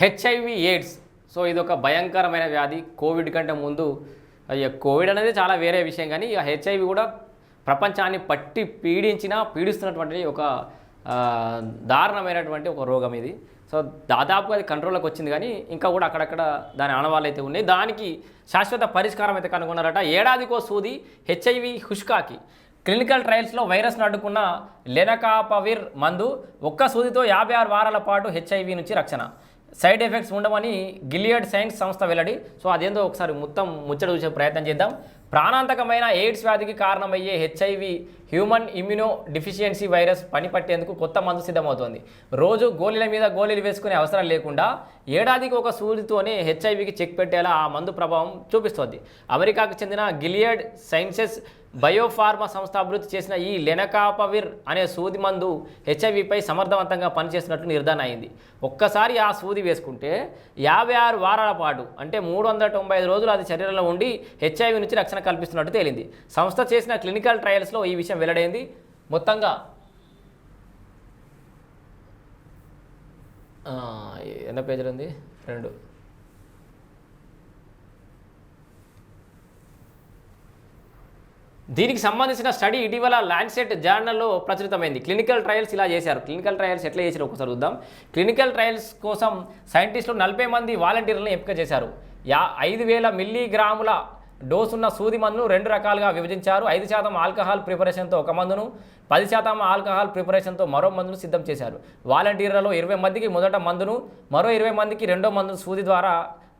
HIV AIDS so ఇది ఒక భయంకరమైన వ్యాధి. కోవిడ్ కంటే ముందు కోవిడ్ అనేది చాలా వేరే విషయం. కానీ హెచ్ఐవి కూడా ప్రపంచాన్ని పట్టి పీడించిన పీడిస్తున్నటువంటి ఒక దారుణమైనటువంటి ఒక రోగం ఇది. సో దాదాపుగా అది కంట్రోల్లోకి వచ్చింది. కానీ ఇంకా కూడా అక్కడక్కడ దాని ఆనవాళ్ళు అయితే ఉన్నాయి. దానికి శాశ్వత పరిష్కారం అయితే కనుగొన్నారట ఏడాదికో సూది హెచ్ఐవి హుష్కాకి. క్లినికల్ ట్రయల్స్లో వైరస్ను అడ్డుకున్న లెనకాపవిర్ మందు ఒక్క సూదితో యాభై ఆరు వారాల పాటు హెచ్ఐవి నుంచి రక్షణ. సైడ్ ఎఫెక్ట్స్ ఉండమని గిలియడ్ సైన్స్ సంస్థ వెల్లడి. సో అదేందో ఒకసారి మొత్తం ముచ్చట చూసే ప్రయత్నం చేద్దాం. ప్రాణాంతకమైన ఎయిడ్స్ వ్యాధికి కారణమయ్యే HIV human immunodeficiency virus పనిపట్టేందుకు కొత్త మందు సిద్ధమవుతోంది. రోజు గోళీల మీద గోళీలు వేసుకునే అవసరం లేకుండా ఏడాదికి ఒక సూదితోనే హెచ్ఐవికి చెక్ పెట్టేలా ఆ మందు ప్రభావం చూపిస్తోంది. అమెరికాకు చెందిన గిలియడ్ సైన్సెస్ బయోఫార్మా సంస్థ అభివృద్ధి చేసిన ఈ లెనకాపవిర్ అనే సూది మందు హెచ్ఐవిపై సమర్థవంతంగా పనిచేసినట్లు నిర్ధారణ అయింది. ఒక్కసారి ఆ సూది వేసుకుంటే యాభై ఆరు వారాల పాటు అంటే మూడు వందల తొంభై ఐదు రోజులు అది శరీరంలో ఉండి హెచ్ఐవి నుంచి రక్షణ కల్పిస్తున్నట్టు తేలింది. సంస్థ చేసిన క్లినికల్ ట్రయల్స్లో ఈ విషయం వెల్లడైంది. మొత్తంగా ఎన్న పేజీలు ఉంది? రెండు. దీనికి సంబంధించిన స్టడీ ఇటీవల ల్యాండ్సెట్ జర్నల్లో ప్రచురితమైంది. క్లినికల్ ట్రయల్స్ ఇలా చేశారు. క్లినికల్ ట్రయల్స్ ఎట్లా చేశారు ఒకసారి చూద్దాం. క్లినికల్ ట్రయల్స్ కోసం సైంటిస్టులు నలభై మంది వాలంటీర్లను ఎంపిక చేశారు. యా ఐదు వేల మిల్లీగ్రాముల డోస్ ఉన్న సూది మందును రెండు రకాలుగా విభజించారు. ఐదు శాతం ఆల్కహాల్ ప్రిపరేషన్తో ఒక మందును పది శాతం ఆల్కహాల్ ప్రిపరేషన్తో మరో మందును సిద్ధం చేశారు. వాలంటీర్లలో ఇరవై మందికి మొదట మందును మరో ఇరవై మందికి రెండో మందును సూది ద్వారా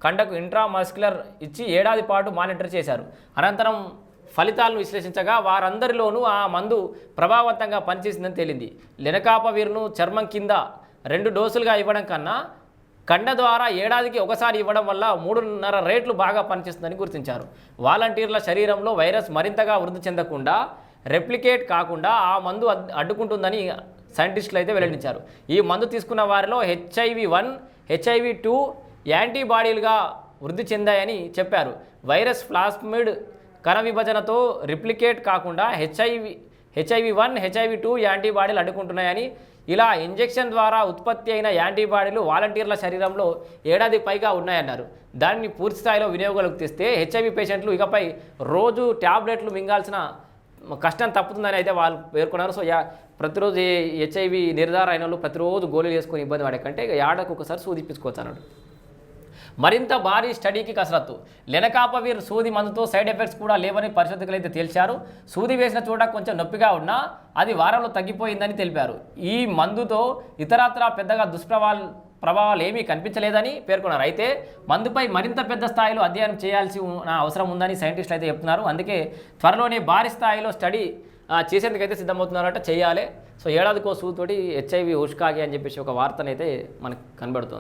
కండకు ఇంట్రామస్క్యులర్ ఇచ్చి ఏడాది పాటు మానిటర్ చేశారు. అనంతరం ఫలితాలను విశ్లేషించగా వారందరిలోనూ ఆ మందు ప్రభావవంతంగా పనిచేసిందని తేలింది. లెనకాపవీరును చర్మం కింద రెండు డోసులుగా ఇవ్వడం కన్నా కండ ద్వారా ఏడాదికి ఒకసారి ఇవ్వడం వల్ల మూడున్నర రేట్లు బాగా పనిచేస్తుందని గుర్తించారు. వాలంటీర్ల శరీరంలో వైరస్ మరింతగా వృద్ధి చెందకుండా రెప్లికేట్ కాకుండా ఆ మందు అడ్డుకుంటుందని సైంటిస్టులు అయితే వెల్లడించారు. ఈ మందు తీసుకున్న వారిలో హెచ్ఐవి వన్ హెచ్ఐవి టూ యాంటీబాడీలుగా వృద్ధి చెందాయని చెప్పారు. వైరస్ ప్లాస్మిడ్ కణ విభజనతో రిప్లికేట్ కాకుండా HIV HIV one HIV two యాంటీబాడీలు అడ్డుకుంటున్నాయని ఇలా ఇంజెక్షన్ ద్వారా ఉత్పత్తి అయిన యాంటీబాడీలు వాలంటీర్ల శరీరంలో ఏడాది పైగా ఉన్నాయన్నారు. దాన్ని పూర్తి స్థాయిలో వినియోగాలకు తెస్తే హెచ్ఐవి పేషెంట్లు ఇకపై రోజు ట్యాబ్లెట్లు మింగాల్సిన కష్టం తప్పుతుందని అయితే వాళ్ళు పేర్కొన్నారు. సో యా ప్రతిరోజు హెచ్ఐవి నిర్ధారణ అయిన వాళ్ళు ప్రతిరోజు గోళీలు వేసుకొని ఇబ్బంది పడే కంటే ఇక ఒకసారి సూదిప్పించుకోవచ్చు అన్నాడు. మరింత భారీ స్టడీకి కసరత్తు. లెనకాపవీర్ సూది మందుతో సైడ్ ఎఫెక్ట్స్ కూడా లేవని పరిశోధకులు అయితే తేల్చారు. సూది వేసిన చోట కొంచెం నొప్పిగా ఉన్నా అది వారంలో తగ్గిపోయిందని తెలిపారు. ఈ మందుతో ఇతరత్రా పెద్దగా దుష్ప్రభావాలు ప్రభావాలు ఏమీ కనిపించలేదని పేర్కొన్నారు. అయితే మందుపై మరింత పెద్ద స్థాయిలో అధ్యయనం చేయాల్సి ఉన్న అవసరం ఉందని సైంటిస్టులు అయితే చెప్తున్నారు. అందుకే త్వరలోనే భారీ స్థాయిలో స్టడీ చేసేందుకు చేసేందుకైతే సిద్ధమవుతున్నారట. చేయాలి. సో ఏడాదికో సూతోటి హెచ్ఐవి ఉష్కాగి అని చెప్పేసి ఒక వార్తనైతే మనకు కనబడుతుంది.